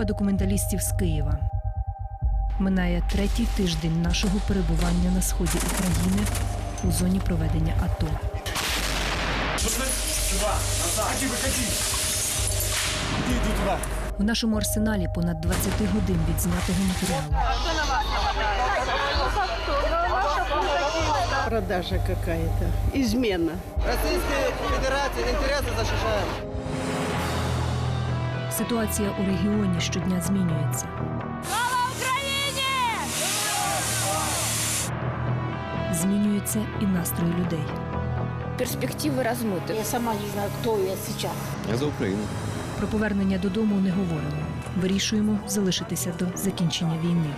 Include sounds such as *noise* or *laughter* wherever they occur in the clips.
Група документалістів з Києва. Минає третій тиждень нашого перебування на сході України у зоні проведення АТО. В нашому арсеналі понад 20 годин відзнятого матеріалу. Продажа какая-то, измена. Российской Федерации интересы защищаем. Ситуація у регіоні щодня змінюється. Змінюються і настрої людей. перспективы размыты. Я сама не знаю, кто я сейчас. Я за Україну. Про повернення додому не говоримо. Вирішуємо залишитися до закінчення війни.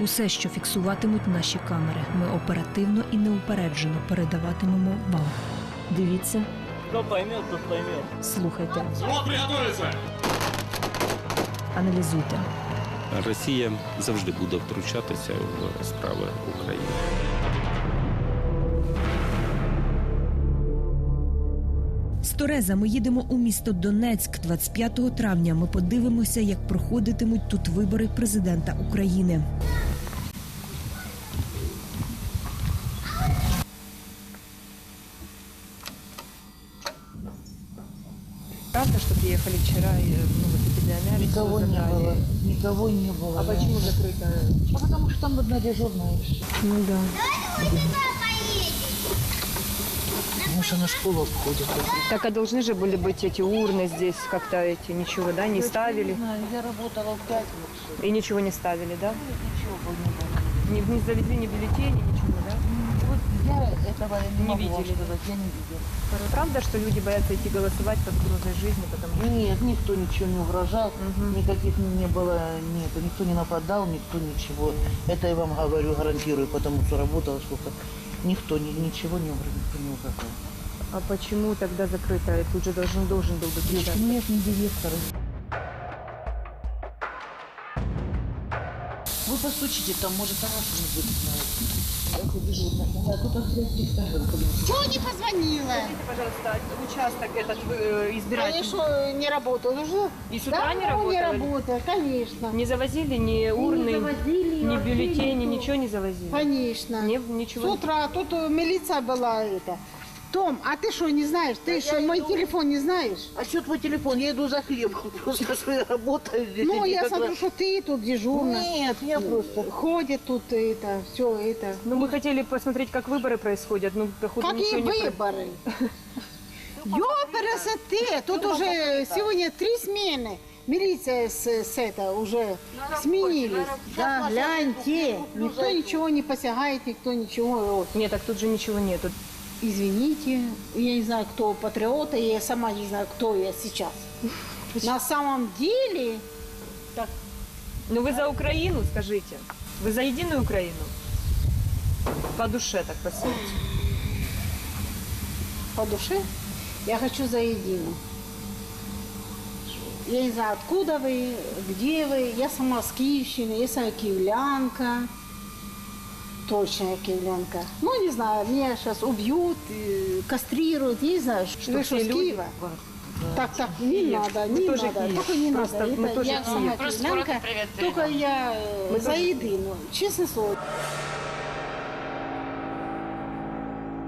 Усе, що фіксуватимуть наші камери, ми оперативно і неупереджено передаватимемо вам. Дивіться, Кто поймет, тот поймет. слухайте. Аналізуйте. Росія завжди буде втручатися в справи України. З Тореза ми їдемо у місто Донецьк 25 травня. Ми подивимося, як проходитимуть тут вибори президента України. Никого не было. А да. почему закрыто? А потому что там одна дежурная. и всё. Ну да. Потому что на школу обходит. Так а должны же были быть эти урны здесь как-то эти ничего, да, не ставили? Не знаю, я работала в пятницу. И ничего не ставили, да? Ничего бы не было. Не, не завезли ни бюллетени, ничего, да? Я этого не, Не могу вам видели, да? сказать, я не видела. Правда, что люди боятся идти голосовать под угрозой жизни, потому что... Нет, никто ничего не угрожал, Мгм. никаких не было, нет, никто не нападал, никто ничего. Это я вам говорю, гарантирую, потому что работала сколько. Никто ни- ничего не угрожал, никто не угрожал. А почему тогда закрыто? Тут же должен, должен был быть Нет, нет, не директора. Вы постучите, там может она что-нибудь Чего не позвонила? Пожалуйста, участок этот э, избирательный. что, не работала уже? И с утра да, не работали? не работала, конечно. Не завозили ни урны, не завозили, ни бюллетени, ничего не завозили? Конечно. Не, С ничего. утра тут э, милиция была это. Том, а ты что, не знаешь? Ты что, мой телефон не знаешь? А что твой телефон? Я иду за хлебом, *laughs* просто своей работой. здесь. Ну, я смотрю, раз- что ты тут дежурная. Нет, я просто... Ходит тут это, все это. Ну, мы хотели посмотреть, как выборы происходят. Ну, походу, Какие ничего не выборы? Ёпересоте, тут уже сегодня три смены. Милиция с, с это уже сменились. Да, гляньте, никто ничего не посягает, никто ничего. Вот. Нет, так тут же ничего нету. Извините, я не знаю, кто патриоты, я сама не знаю, кто я сейчас. На самом деле, Ну, вы за Украину, скажите. Вы за единую Украину? По душе так посмотрите. по душе, я хочу за единую. Я не знаю, откуда вы, где вы. Я сама с Киевщины, я сама киевлянка. Точно я киевлянка. Ну, не знаю, меня сейчас убьют, кастрируют, я не знаю, что, вы что, с люди- Киева? Так, так, не Киев. надо, Мы не тоже надо, Киев. только не Просто надо. мы Это тоже я Киев. сама киевлянка, только я э, Мы за тоже- единую, честное слово.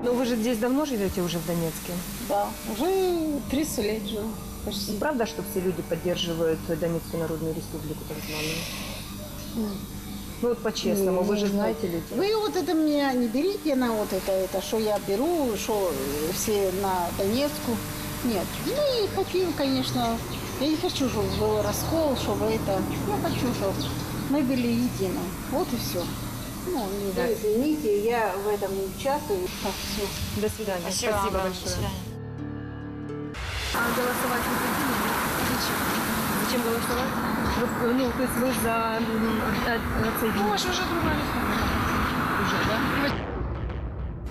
Ну, вы же здесь давно живете уже в Донецке? Да, уже 30 лет живу. Почти. Правда, что все люди поддерживают Донецкую Народную Республику так званую? Ну, вот по-честному, вы же знаете людей. Вы вот это меня не берите на вот это, это, что я беру, что все на Донецку. Нет, мы хотим, конечно, я не хочу, чтобы был раскол, чтобы это, я хочу, чтобы мы были едины. Вот и все. Ну, не вы извините, я в этом не участвую. Так, все. До свидания. Спасибо, большое. А голосовать вы хотели? Зачем? Зачем голосовать? Вот, ну, то есть вы за м, от- отсоединение? В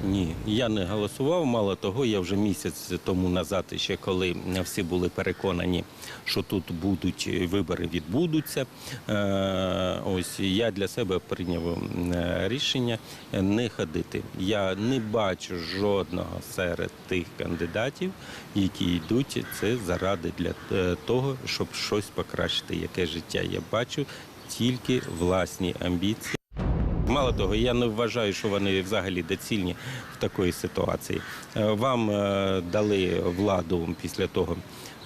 Ні, я не голосував. Мало того, я вже місяць тому назад, ще коли всі були переконані, що тут будуть вибори, відбудуться. е, Ось я для себе прийняв е, рішення не ходити. Я не бачу жодного серед тих кандидатів, які йдуть. Це заради для е, того, щоб щось покращити. Яке життя я бачу тільки власні амбіції. Мало того, я не вважаю, що вони взагалі доцільні в такої ситуації. Е, Вам е, дали владу після того,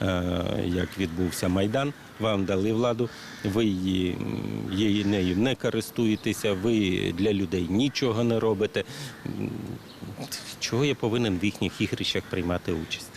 е, як відбувся майдан. Вам дали владу, ви її, її нею не користуєтеся, ви для людей нічого не робите. Чого я повинен в їхніх ігрищах приймати участь?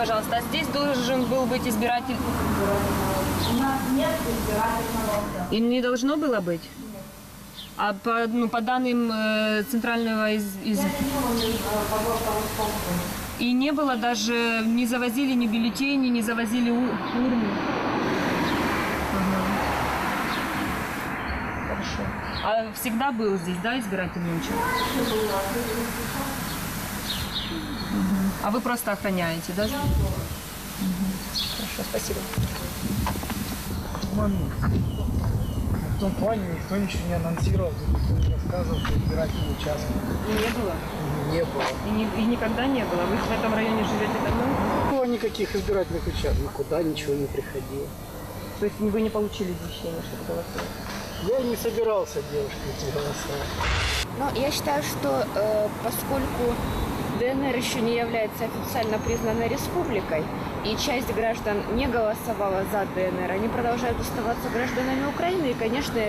Пожалуйста, а здесь должен был быть избиратель? У нас нет избирательного. И не должно было быть? А по, ну, по данным э, центрального из, из- И не было даже, не завозили ни бюллетени, не завозили у- урны. Ага. Хорошо. А всегда был здесь, да, избирательный участок? А вы просто охраняете, да? Мгм. Хорошо, спасибо. В том плане никто ничего не анонсировал, никто не рассказывал, что избирательный участок Не было? не было. И, ни- и никогда не было? Вы в этом районе живете давно? Не было никаких избирательных участков, никуда ничего не приходило. То есть вы не получили извещения, чтобы голосовать? Я и не собирался девушке идти голосовать. Но я считаю, что э, поскольку ДНР еще не является официально признанной республикой, и часть граждан не голосовала за ДНР, они продолжают оставаться гражданами Украины и, конечно,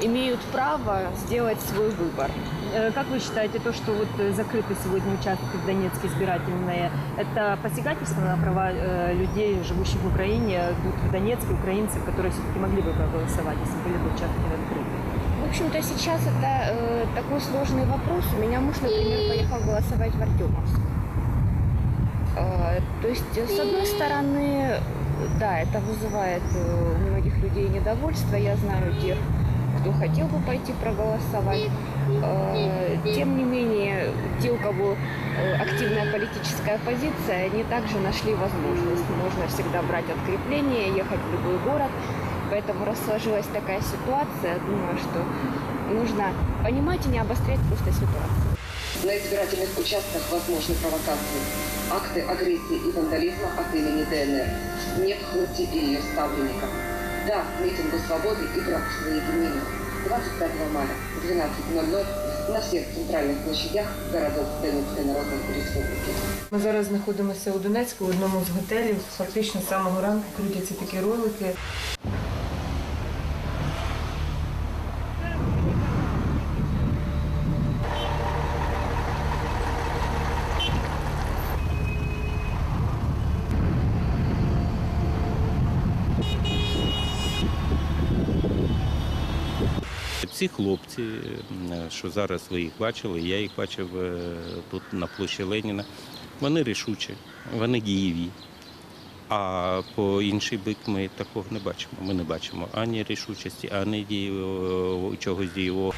имеют право сделать свой выбор. Э, Как вы считаете, то, что вот э, закрыты сегодня участки в Донецке избирательные, это посягательство на права э, людей, живущих в Украине, в Донецке, украинцев, которые все-таки могли бы проголосовать, если были бы участки открыты? В общем-то, сейчас это э, такой сложный вопрос. У меня муж, например, поехал голосовать в Артемовск. Э, то есть, э, с одной стороны, да, это вызывает э, у многих людей недовольство. Я знаю тех, кто хотел бы пойти проголосовать. Э, Тем не менее, те, у кого активная политическая позиция, они также нашли возможность. Можно всегда брать открепление, ехать в любой город. Поэтому раз сложилась такая ситуация, думаю, что нужно понимать и не обострять просто ситуацию. На избирательных участках возможны провокации, акты агрессии и вандализма от имени ДНР. Нет Хунти и ее ставленников. Да, митингу свободы и братства единения. 25 мая в 12.00 на всех центральных площадях городов Донецкой Народной Республики. Ми зараз знаходимося у Донецьку, в одному з готелів. Фактично з самого ранку крутяться такі ролики. Ці хлопці, е, що зараз ви їх бачили, я їх бачив е, тут на площі Леніна. Вони рішучі, вони дієві. А по інший бік ми такого не бачимо. Ми не бачимо ані рішучості, ані дієвого, чогось дієвого.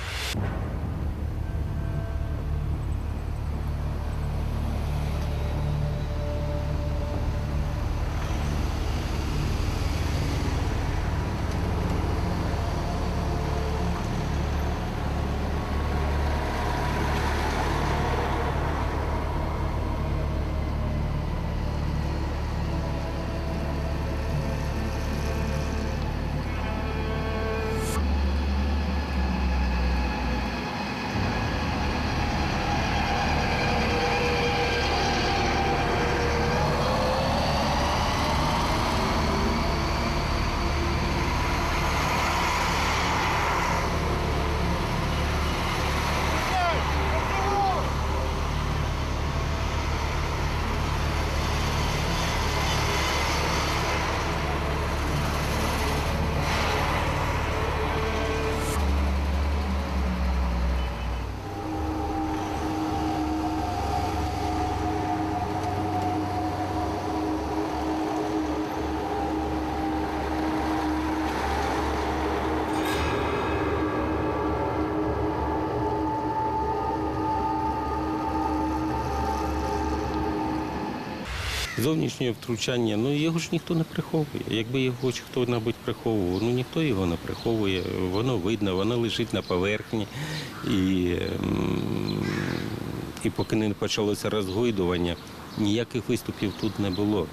Зовнішнє втручання, ну його ж ніхто не приховує. Якби його хто-небудь приховував, ну ніхто його не приховує. Воно видно, воно лежить на поверхні. І, і поки не почалося розгойдування, ніяких виступів тут не було.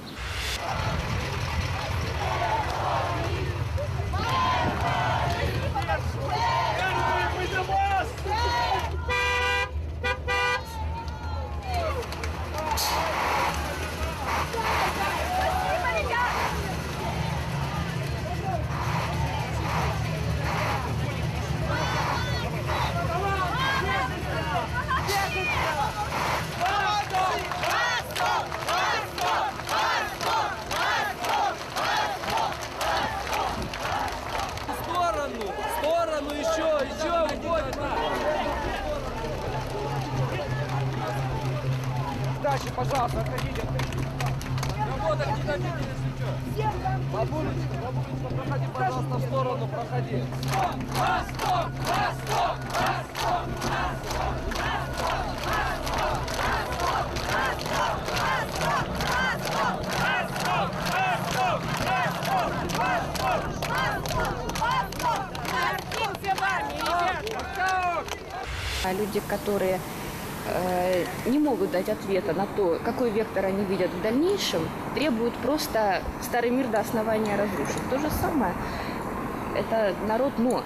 Дальше, пожалуйста, отходите. Работа, не дадите, если что. Бабулечка, бабулечка, проходи, пожалуйста, в сторону, проходи. А люди, которые э, не могут дать ответа на то, какой вектор они видят в дальнейшем, требуют просто старый мир до основания разрушить. То же самое. Это народ, но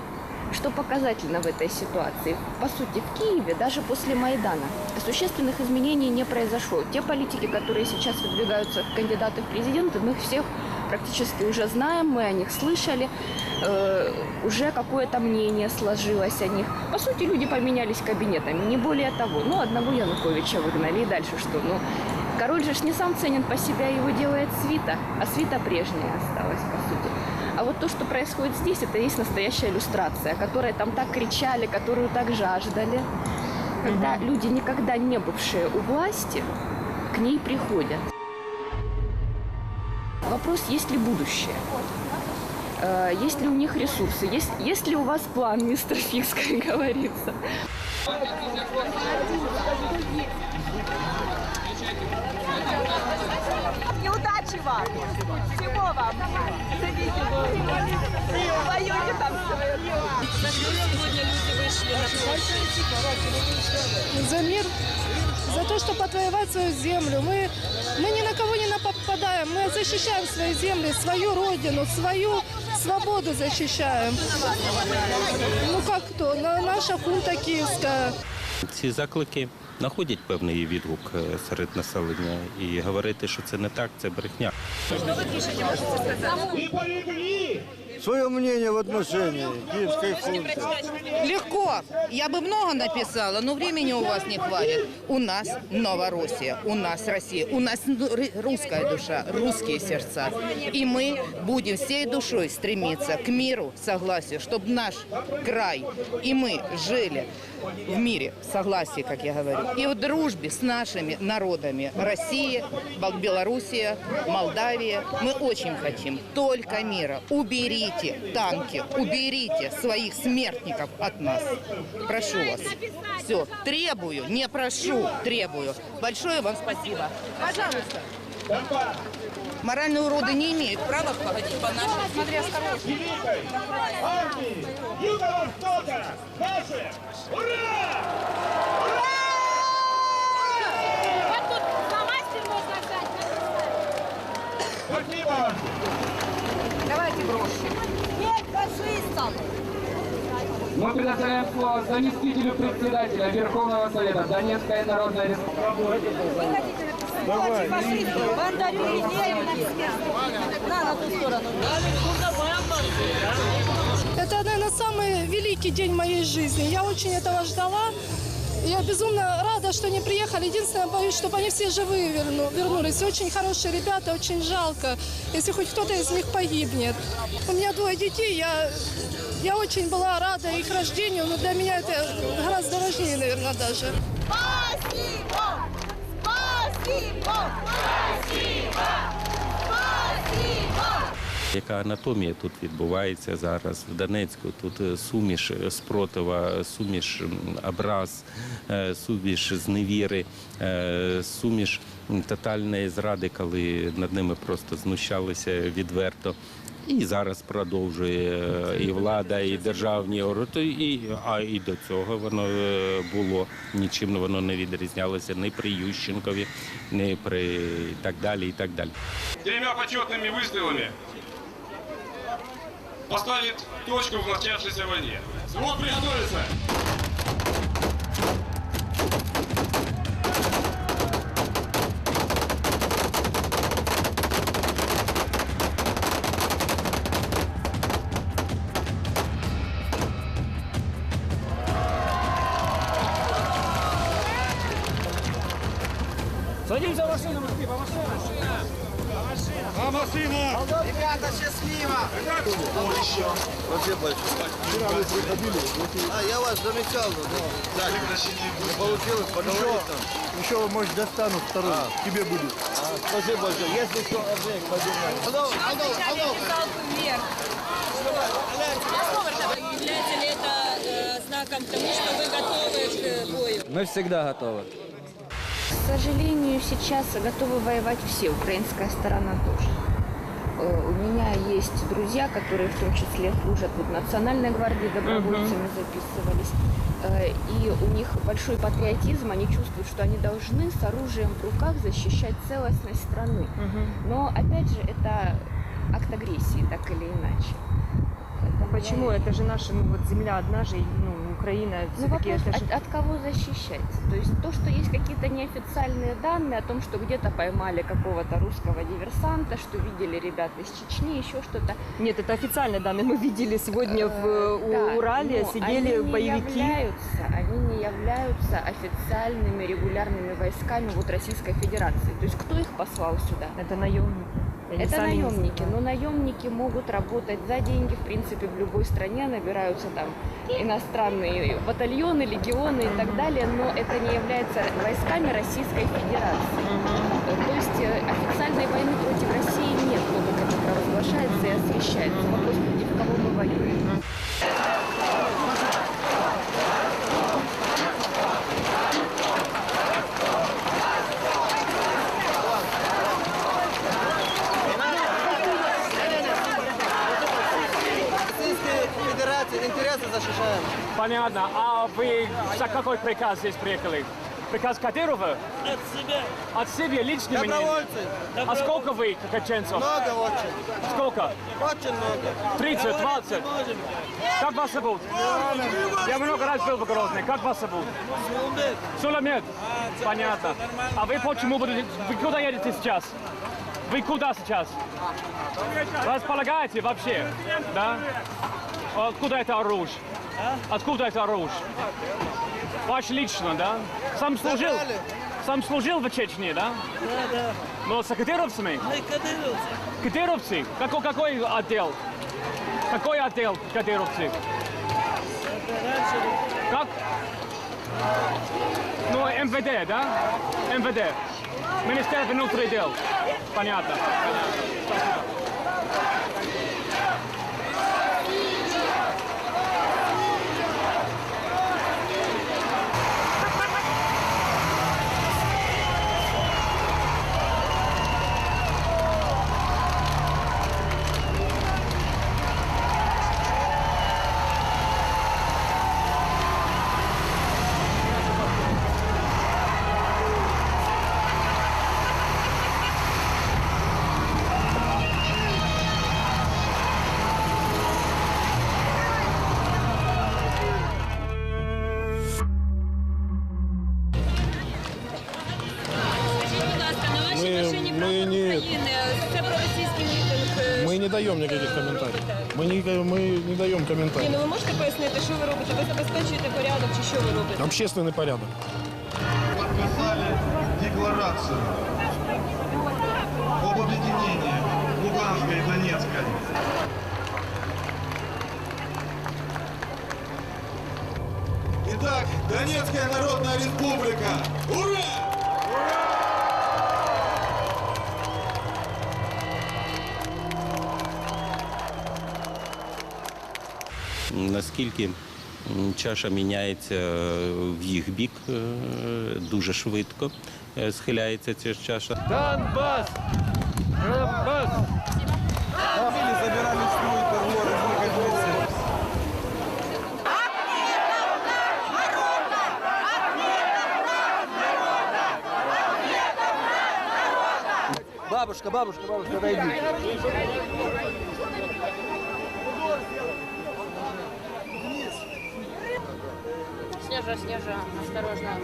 что показательно в этой ситуации? По сути, в Киеве даже после Майдана существенных изменений не произошло. Те политики, которые сейчас выдвигаются в кандидаты в президенты, мы их всех практически уже знаем, мы о них слышали, э, уже какое-то мнение сложилось о них. По сути, люди поменялись кабинетами, не более того. Ну, одного Януковича выгнали, и дальше что? Ну, король же ж не сам ценен по себе, его делает свита, а свита прежняя осталась, по сути. А вот то, что происходит здесь, это и есть настоящая иллюстрация, о которой там так кричали, которую так жаждали. Когда люди, никогда не бывшие у власти, к ней приходят. Вопрос, есть ли будущее? Э, Есть ли у них ресурсы? Есть, есть ли у вас план, мистер Фикс, как говорится? И удачи вам! Всего вам! Воюйте там За мир, за то, чтобы отвоевать свою землю. Мы, мы ни на кого не нападаем, мы защищаем свои земли, свою родину, свою свободу защищаем. Ну как то, Наша хунта киевская. Ці заклики знаходять певний відгук е, серед населення і говорити, що це не так, це брехня. Свое мнение в отношении киевской функции. Легко. Я бы много написала, но времени у вас не хватит. У нас Новороссия, у нас Россия, у нас русская душа, русские сердца. И мы будем всей душой стремиться к миру, согласию, чтобы наш край и мы жили в мире, в согласии, как я говорю, и в дружбе с нашими народами России, Бел- Белоруссия, Молдавия. Мы очень хотим только мира. Уберите танки, уберите своих смертников от нас. Прошу вас. Все, требую, не прошу, требую. Большое вам спасибо. Пожалуйста. Моральные уроды не имеют права ходить по нашим. Смотри, осторожно. армии Юго-Востока наши! Ура! Вот тут фломастер можно взять. Спасибо! Давайте броши. Нет фашистам! Мы предоставляем слово заместителю председателя Верховного Совета Донецкой Народной Республики. Давай. бондарю и На, на ту сторону. Это, наверное, самый великий день моей жизни. Я очень этого ждала. Я безумно рада, что они приехали. Единственное, боюсь, чтобы они все живые верну- вернулись. Очень хорошие ребята, очень жалко, если хоть кто-то из них погибнет. У меня двое детей, я, я очень была рада их рождению, но для меня это гораздо важнее, наверное, даже. Спасибо! Спасибо! Спасибо! Яка анатомія тут відбувається зараз в Донецьку? Тут е, суміш е, спротива, суміш м, образ, е, суміш зневіри, е, суміш тотальної зради, коли над ними просто знущалися відверто. І зараз продовжує е, і влада, і державні ороти, і а і до цього воно е, було нічим воно не відрізнялося ні при Ющенкові, ні при так далі, і так далі. тремя почетными выстрелами поставит точку в начавшейся войне. Взвод приготовиться! Вообще большое. Вчера вы приходили. А, я вас замечал, но да, не получилось поговорить там. Еще, может, достану второй. Тебе будет. спасибо большое. Если что, Аржек, подержай. Алло, алло, алло. Является ли это э, знаком тому, что вы готовы к бою? Мы всегда готовы. К сожалению, сейчас готовы воевать все, украинская сторона тоже. Э, У меня есть друзья, которые в том числе служат вот, в Национальной гвардии, добровольцами записывались. Э, И у них большой патриотизм, они чувствуют, что они должны с оружием в руках защищать целостность страны. Но опять же, это акт агрессии, так или иначе. Почему? Это же наша ну, вот земля одна же, ну, Украина Ну, все-таки вопрос, это же... от, от кого защищать? То есть то, что есть какие-то неофициальные данные о том, что где-то поймали какого-то русского диверсанта, что видели ребята из Чечни, еще что-то. Нет, это официальные данные. Мы видели сегодня в Э, у да, Урале, сидели они не боевики. Являются, они не являются официальными регулярными войсками вот Российской Федерации. То есть кто их послал сюда? Это наемники. Они Это наемники, но наемники могут работать за деньги, в принципе, в любой стране. Набираются там иностранные батальоны, легионы и так далее, но это не является войсками Российской Федерации. То есть э, официальной войны против России нет, то, как это провозглашается и освещается. Вопрос, против кого мы воюем. Российской Федерации интересы защищаем. Понятно. А вы за какой приказ здесь приехали? Приказ Кадырова? От себя. От себя лично мне? Добровольцы. А сколько вы, каченцев? Много очень. Сколько? Очень много. 30, Говорить 20? не можем. Как вас зовут? Я много раз был в Грозный. Как вас зовут? Сулумбек. Суламед. Понятно. А вы почему будете... Вы куда едете сейчас? Вы куда сейчас? Располагаете вообще? Да? Откуда это оружие? Откуда это оружие? Ваш лично, да? Сам служил? Забрали. Сам служил в Чечне, да? Да, да. Но с кадыровцами? Мы кадыровцы. Кадыровцы? Какой, какой отдел? Какой отдел кадыровцы? Как? Ну, МВД, да? МВД. Министерство внутренних дел. Понятно. Скажіть, Ми- машині ми прапор не- України. Це проросійський мітинг. е, Мы що не ви даем никаких робите? комментариев. Мы не, мы не даем Ні, комментариев. ну ви можете пояснити, що ви робите? Ви забезпечуєте порядок чи що ви робите? Общественный порядок. Подписали декларацию об объединении Луганской и Донецкой. Итак, Донецкая Народная Республика. Ура! Наскільки чаша міняється е, в їх бік е, дуже швидко е, схиляється ця чаша. Донбасс! Забирали Бабушка, бабушка, бабушка, отойди. Снежа, Снежа, осторожно.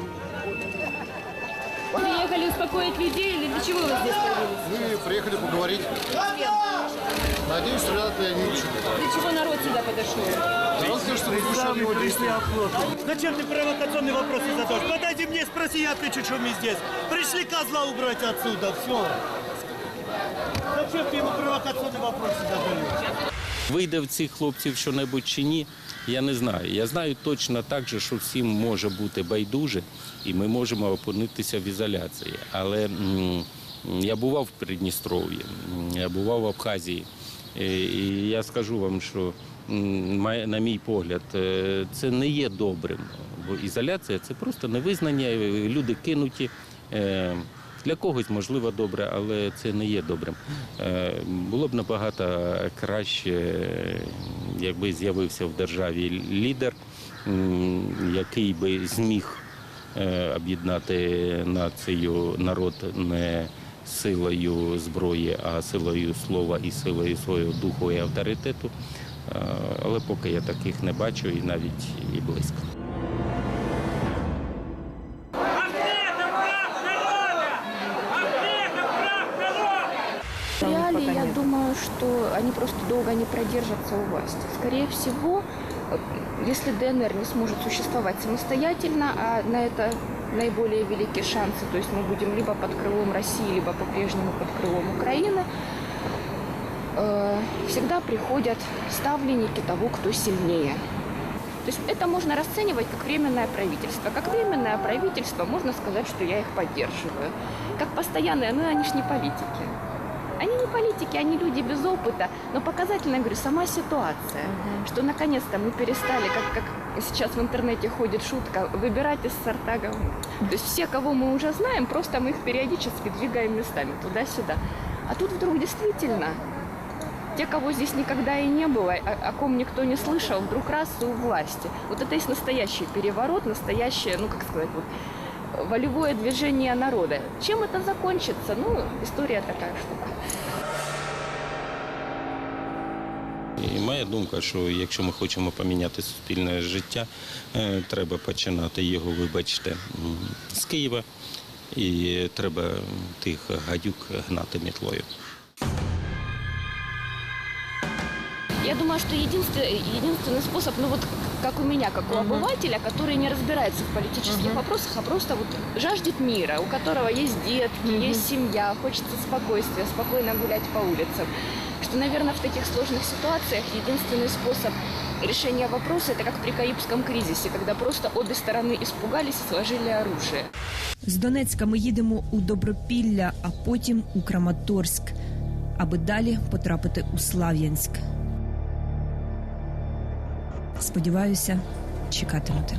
Приехали успокоить людей или для чего вы здесь появились? Мы приехали поговорить. Надеюсь, ребята не учат. Для чего народ сюда подошел? В том, что мы слышали его действия. Зачем ты провокационные вопросы задаешь? Подойди мне, спроси, я отвечу, что мы здесь. Пришли козла убрать отсюда, все. Зачем ты ему провокационные вопросы задаешь? Вийде в цих хлопців що-небудь чи ні, я не знаю. Я знаю точно так же, що всім може бути байдуже, і ми можемо опинитися в ізоляції. Але я бував в Придністров'ї, я бував в Абхазії. І і я скажу вам, що на мій погляд, е, це не є добрим. Бо ізоляція це просто невизнання, е, люди кинуті. Для когось можливо добре, але це не є добрим. Е, Було б набагато краще, якби з'явився в державі лідер, який би зміг е, об'єднати націю, народ не силою зброї, а силою слова і силою свого духу і авторитету. Е, Але поки я таких не бачу і навіть і близько. Не продержатся у власти. Скорее всего, э, если ДНР не сможет существовать самостоятельно, а на это наиболее великие шансы, то есть мы будем либо под крылом России, либо по-прежнему под крылом Украины, э, всегда приходят ставленники того, кто сильнее. То есть это можно расценивать как временное правительство. Как временное правительство можно сказать, что я их поддерживаю. Как постоянные, ну они ж не политики. Они не политики, они люди без опыта. Но показательно, говорю, сама ситуация, что наконец-то мы перестали, как, как сейчас в интернете ходит шутка, выбирать из сорта говна. То есть все, кого мы уже знаем, просто мы их периодически двигаем местами туда-сюда. А тут вдруг действительно те, кого здесь никогда и не было, о, о ком никто не слышал, вдруг раз и у власти. Вот это есть настоящий переворот, настоящее, ну как сказать, вот, волевое движение народа. Чем это закончится? Ну, история такая штука. І моя думка, що якщо ми хочемо поміняти суспільне життя, е, треба починати його, вибачте, з Києва. І треба тих гадюк гнати мітлою. Я думаю, что единственный, единственный способ, ну вот как у меня, как у обывателя, который не разбирается в политических вопросах, а просто вот жаждет мира, у которого есть детки, есть семья, хочется спокойствия, спокойно гулять по улицам. Что, наверное, в таких сложных ситуациях единственный способ решения вопроса это как при Каибском кризисе, когда просто обе стороны испугались и сложили оружие. З Донецька ми їдемо у Добропілля, а потім у Краматорськ, аби далі потрапити у Слав'янськ. Сподіваюся, чекатимете.